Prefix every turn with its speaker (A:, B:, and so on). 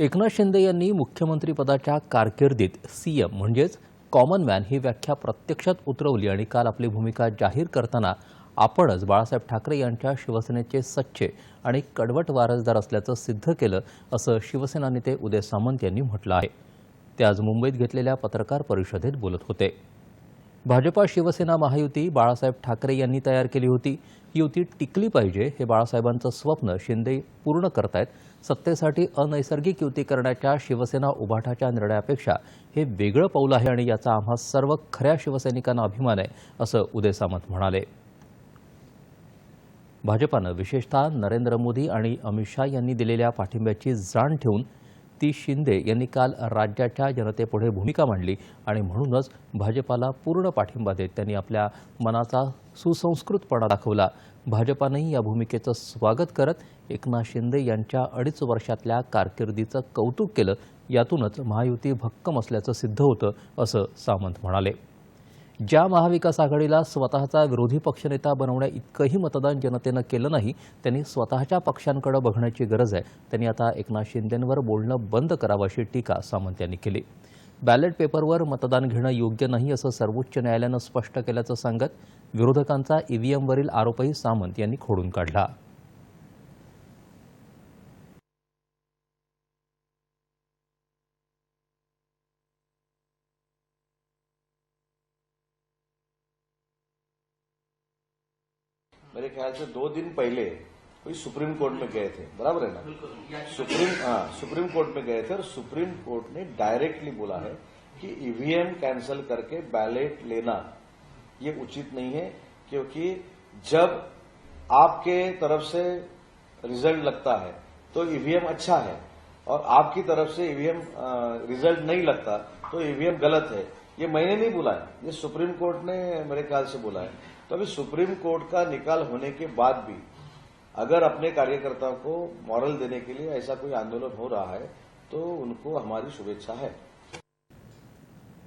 A: एकनाथ शिंदे यांनी मुख्यमंत्रीपदाच्या कारकिर्दीत सीएम म्हणजेच कॉमन मॅन ही व्याख्या प्रत्यक्षात उतरवली आणि काल आपली भूमिका जाहीर करताना आपणच बाळासाहेब ठाकरे यांच्या शिवसेनेचे सच्चे आणि कडवट वारसदार असल्याचं सिद्ध केलं असं शिवसेना नेते उदय सामंत यांनी म्हटलं आहे. ते आज मुंबईत घेतलेल्या पत्रकार परिषदेत बोलत होते. भाजपा शिवसेना महायुती बाळासाहेब ठाकरे यांनी तयार केली होती. युती टिकली पाहिजे हे बाळासाहेबांचं स्वप्न शिंदे पूर्ण करतायत. सत्तेसाठी अनैसर्गिक युती करण्याच्या शिवसेना उभाटाच्या निर्णयापेक्षा हे वेगळं पाऊल आहे आणि याचा आम्हा सर्व खऱ्या शिवसैनिकांना अभिमान आहे असं उदय सामंत म्हणाले. भाजपानं विशेषतः नरेंद्र मोदी आणि अमित शाह यांनी दिलेल्या पाठिंब्याची जाण ठेवून ती शिंदे यांनी काल राज्याच्या जनतेपुढे भूमिका मांडली आणि म्हणूनच भाजपाला पूर्ण पाठिंबा देत त्यांनी आपल्या मनाचा सुसंस्कृतपणा दाखवला. भाजपानंही या भूमिकेचं स्वागत करत एकनाथ शिंदे यांच्या अडीच वर्षातल्या कारकिर्दीचं कौतुक केलं. यातूनच महायुती भक्कम असल्याचं सिद्ध होतं असं सामंत म्हणाले. ज्या महाविकास आघाडीला स्वतःचा विरोधी पक्षनेता बनवण्या इतकंही मतदान जनतेनं केलं नाही त्यांनी स्वतःच्या पक्षांकडे बघण्याची गरज आहे. त्यांनी आता एकनाथ शिंदेंवर बोलणं बंद करावं अशी टीका सामंत यांनी केली. बॅलेट पेपरवर मतदान घेणं योग्य नाही असं सर्वोच्च न्यायालयानं स्पष्ट केल्याचं सांगत विरोधकांचा ईव्हीएमवरील आरोपही सामंत यांनी खोडून काढला.
B: मेरे ख्याल से दो दिन पहले कोई सुप्रीम कोर्ट में गए थे बराबर है ना? सुप्रीम हाँ सुप्रीम कोर्ट में गए थे और सुप्रीम कोर्ट ने डायरेक्टली बोला है कि ईवीएम कैंसिल करके बैलेट लेना ये उचित नहीं है क्योंकि जब आपके तरफ़ से रिज़ल्ट लगता है तो ईवीएम अच्छा है और आपकी तरफ़ से ईवीएम रिज़ल्ट नहीं लगता तो ईवीएम गलत है। ये मैंने नहीं बोला है ये सुप्रीम कोर्ट ने मेरे ख्याल से बोला है। तभी सुप्रीम कोर्ट का निकाल होने के बाद भी अगर अपने कार्यकर्ताओं को मॉरल देने के लिए ऐसा कोई आंदोलन हो रहा है तो उनको हमारी शुभेच्छा है।